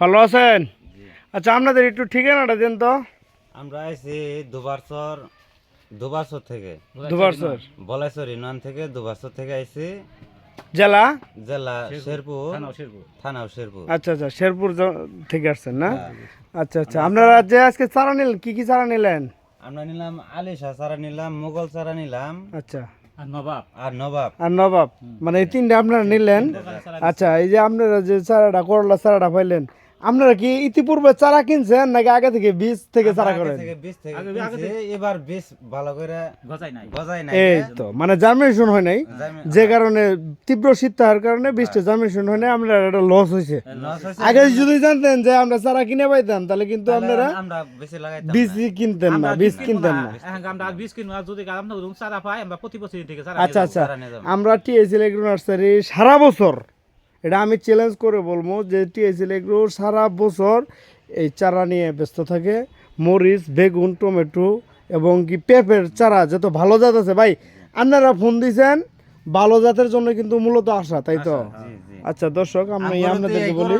ভালো আছেন? আচ্ছা আপনাদের একটু ঠিকানাটা দেন তো। আমরা আইছি দুবারচর দুবারচর থেকে। দুবারসর বলাইচর ইউনিয়ন থেকে দুবারচর থেকে আইছি। জেলা? জেলা শেরপুর। থানা শেরপুর। আচ্ছা আচ্ছা শেরপুর থেকে আসছেন না? আচ্ছা আচ্ছা আপনারা যে আজকে চারা নিলেন কি কি চারা নিলেন? আমরা নিলাম আলিশা চারা নিলাম মুঘল চারা নিলাম। আচ্ছা। আর নবাব। আর নবাব। আর নবাব। মানে এই তিনটা আপনারা নিলেন। আচ্ছা এই যে আপনারা যে সারাটা করলা সারাটা পাইলেন আপনারা কি ইতিপূর্বে চারা কিনছেন নাকি আগে থেকে বীজ থেকে চারা করেন? থেকে বীজ থেকে কিনছি, এবার বীজ ভালো করে গজাই নাই। গজাই নাই এই তো মানে জার্মিনেশন হয় নাই। যে কারণে তীব্র শীত থাকার কারণে বীজটা জার্মিনেশন হয় নাই আপনার একটা লস হয়েছে। আগে যদি জানতেন যে আমরা চারা কিনে পাইতাম তাহলে কিন্তু আপনারা আমরা বেশি লাগাইতাম বীজ কিনতেন না বীজ কিনতেন না। আমরা আর বিশ কিনবো। আর যদি আমরা ওরকম চারা পাই আমরা প্রতি বছর থেকে চারা আচ্ছা আচ্ছা। চারা নিয়ে যাব। আমরা টিএসএল এগ্রো নার্সারি সারা বছর এটা আমি চ্যালেঞ্জ করে বলব যে টিএসএল এগুলো সারা বছর এই চারা নিয়ে ব্যস্ত থাকে মরিচ, বেগুন, টমেটো এবং কি পেঁপের চারা যত ভালো জাত আছে, ভাই, আপনারা ফোন দিয়েছেন ভালো জাতের জন্য কিন্তু মূলত আসা তাই তো। আচ্ছা দর্শক আমি আপনাদেরকে বলি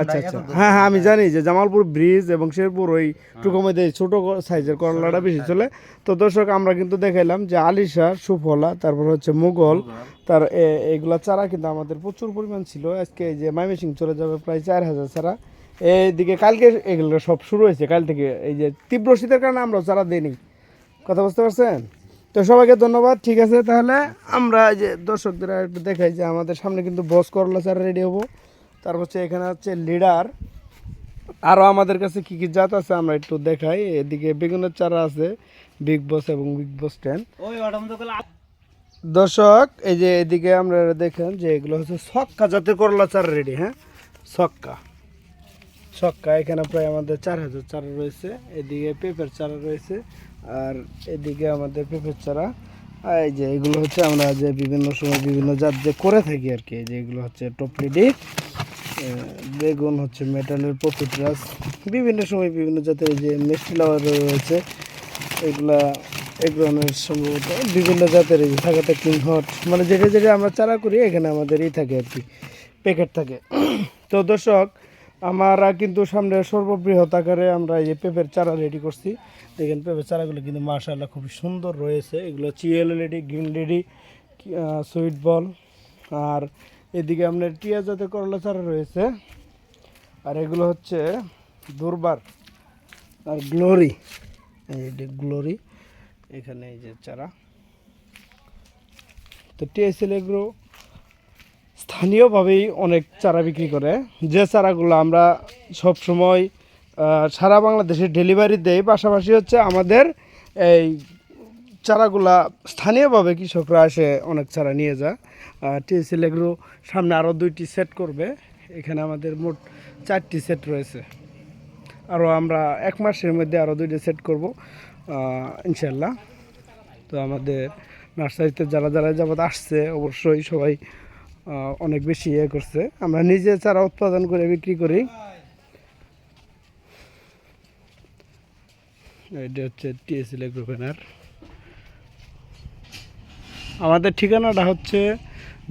আচ্ছা আচ্ছা। হ্যাঁ হ্যাঁ আমি জানি যে জামালপুর ব্রিজ এবং শেরপুর ওই টুকুমধ্যে ছোট সাইজের করলাটা বেশি চলে। তো দর্শক আমরা কিন্তু দেখাইলাম যে আলিশা সুফলা তারপর হচ্ছে মুঘল তার এগুলা চারা কিন্তু আমাদের প্রচুর পরিমাণ ছিল। আজকে এই যে মাইমেসিং চলে যাবে প্রায় চার হাজার চারা। এইদিকে কালকে এগুলো সব শুরু হয়েছে কাল থেকে। এই যে তীব্র শীতের কারণে আমরা চারা দিইনি। কথা বুঝতে পারছেন? তো সবাইকে ধন্যবাদ ঠিক আছে? তাহলে আমরা এই যে দর্শকদের একটু দেখাই যে আমাদের সামনে কিন্তু বস করলা চারা রেডি হব। তারপর হচ্ছে এখানে হচ্ছে লিডার আরও আমাদের কাছে কী কী জাত আছে আমরা একটু দেখাই। এদিকে বেগুনের চারা আছে বিগ বস এবং বিগ বস টেন দর্শক এই যে এদিকে আমরা দেখেন যে এগুলো হচ্ছে ছক্কা জাতের করলা চারা রেডি হ্যাঁ? ছক্কা। ছক্কা এখানে প্রায় আমাদের চার হাজার চারা রয়েছে। এদিকে পেঁপের চারা রয়েছে। আর এদিকে আমাদের পেঁপের চারা এই যে এগুলো হচ্ছে আমরা যে বিভিন্ন সময় বিভিন্ন জাত যে করে থাকি আর কি যে এগুলো হচ্ছে টপলিডি বেগুন হচ্ছে মেটালের পপুট্রাস বিভিন্ন সময় বিভিন্ন জাতের যে মিষ্টি লাউয়ার রয়েছে, এগুলা, এগুলো সম্ভবত বিভিন্ন জাতের এই যে থাকাতে কিং হট মানে যেটা যেটা আমরা চারা করি, এখানে আমাদের থাকে আর কি প্যাকেট থাকে। তো দর্শক আমরা কিন্তু সামনে সর্ববৃহৎ আকারে আমরা এই পেঁপের চারা রেডি করছি। দেখেন পেঁপের চারাগুলো কিন্তু মাশাআল্লাহ খুবই সুন্দর রয়েছে। এগুলো CL lady green lady sweet ball আর এদিকে আপনার টিয়া জাতের করলা চারা রয়েছে। আর এগুলো হচ্ছে দুর্বার আর গ্লোরি এই গ্লোরি এখানে এই যে চারা। তো টিএসএল এগুলো স্থানীয়ভাবেই অনেক চারা বিক্রি করে। যে চারাগুলো আমরা সব সময় সারা বাংলাদেশে ডেলিভারি দেই, পাশাপাশি হচ্ছে আমাদের এই চারাগুলা স্থানীয়ভাবে কৃষকরা এসে অনেক চারা নিয়ে যায়। টিএসএল এগুলো সামনে আরও দুইটি সেট করবে। এখানে আমাদের মোট চারটি সেট রয়েছে। আরও আমরা এক মাসের মধ্যে আরও দুইটা সেট করব ইনশাল্লাহ তো আমাদের নার্সারিতে যারা যারা যাবত আসছে, অবশ্যই সবাই অনেক বেশি ইয়ে করছে। আমরা নিজে চারা উৎপাদন করে বিক্রি করি। এটা হচ্ছে টিএসএল গ্রুপেনার আমাদের ঠিকানাটা হচ্ছে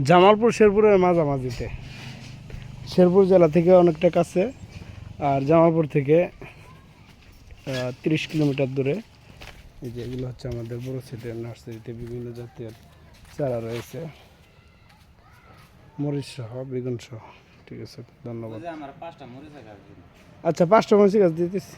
জামালপুর শেরপুরের মাঝামাঝিতে। শেরপুর জেলা থেকে অনেকটা কাছে আর জামালপুর থেকে তিরিশ কিলোমিটার দূরে। এই যে এগুলো হচ্ছে আমাদের বড় সিটের নার্সারিতে বিভিন্ন জাতীয় চারা রয়েছে। মরিচ সহ বেগুন সহ ঠিক আছে ধন্যবাদ। আমার পাঁচটা মরিচা গাছ দিন। আচ্ছা পাঁচটা মরিচ গাছ দিতেছি।